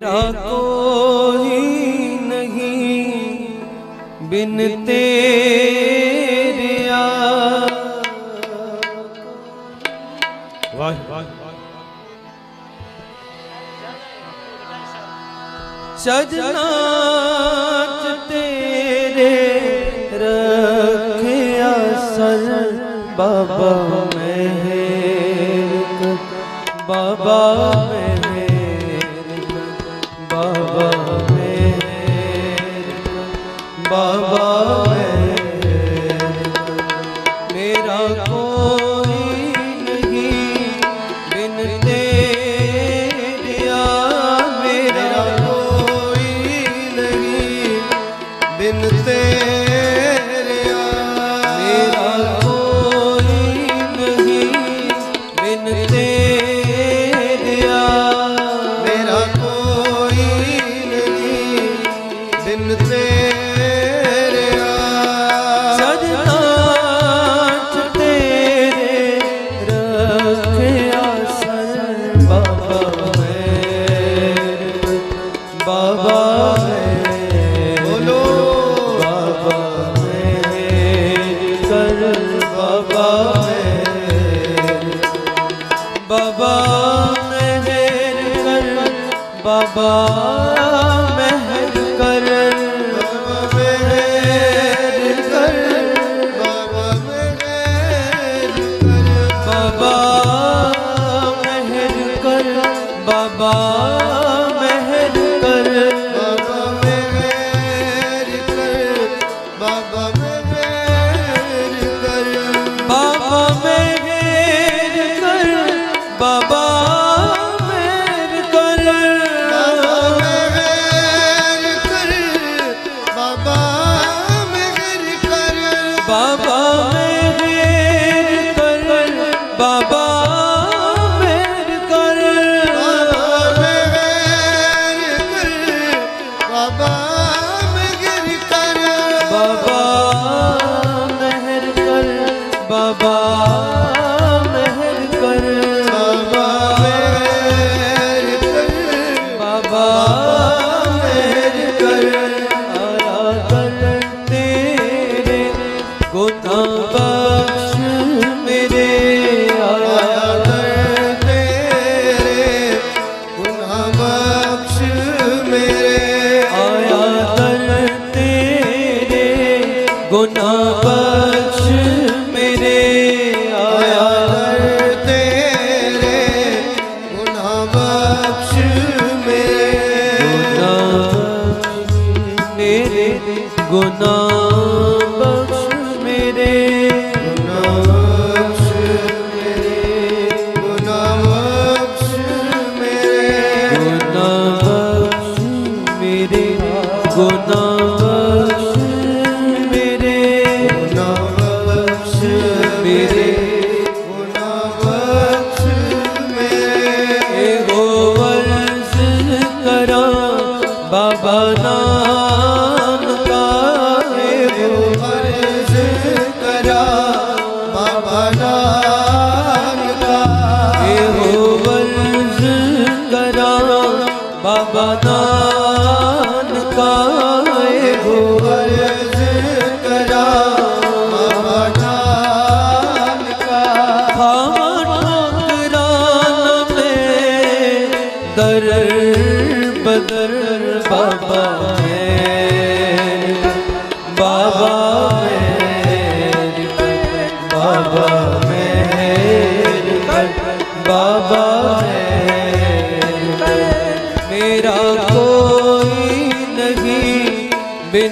ਤੇਰਾ ਕੋਈ ਨਹੀਂ ਬਿਨ ਤੇਰਿਆ ਵਾਹ ਸਜਣਾ ਤੇਰੇ ਬਾਬਾ ਮਹਿਰ ਬਾਬਾ ਮਹਿਰ ਕਰ ਬਾਬਾ ਮਹਿਰ ਕਰ ਬਾਬਾ ਮਹਿਰ ਕਰ ਬਾਬਾ ਮਹਿਰ ਕਰ ਬਾਬਾ ਮਹਿਰ ਕਰ ਬਾਬਾ ਮਹਿਰ ਕਰ ਬਾਬਾ ਮਹਿਰ ਕਰ ਬਾਬਾ ਮਹਿਰ ਕਰ ਬਾਬਾ ਮਹਿਰ ਕਰ ਬਾਬਾ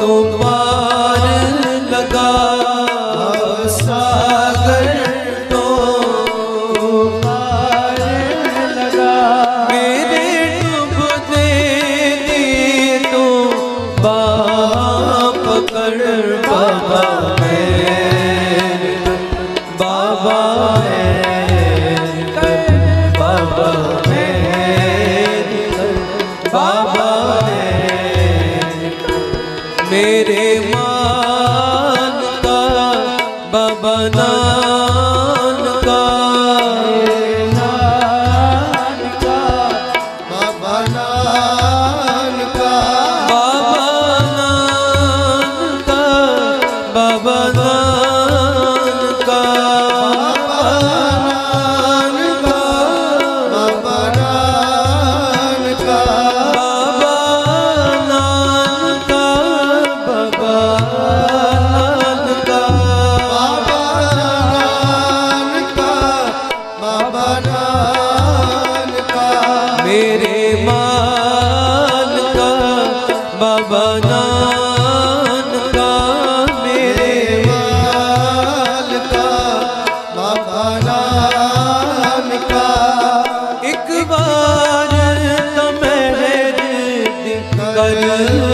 Тут два ਮੇਰੇ ਮਾਨ ਦਾ ਬਾਬਾ कर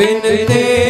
बिन तेरे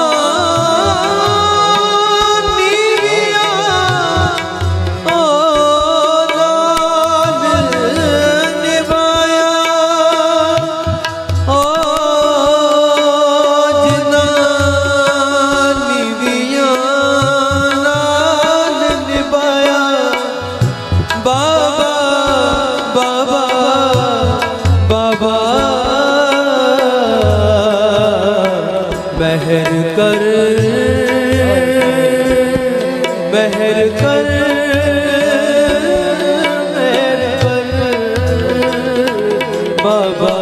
Baba.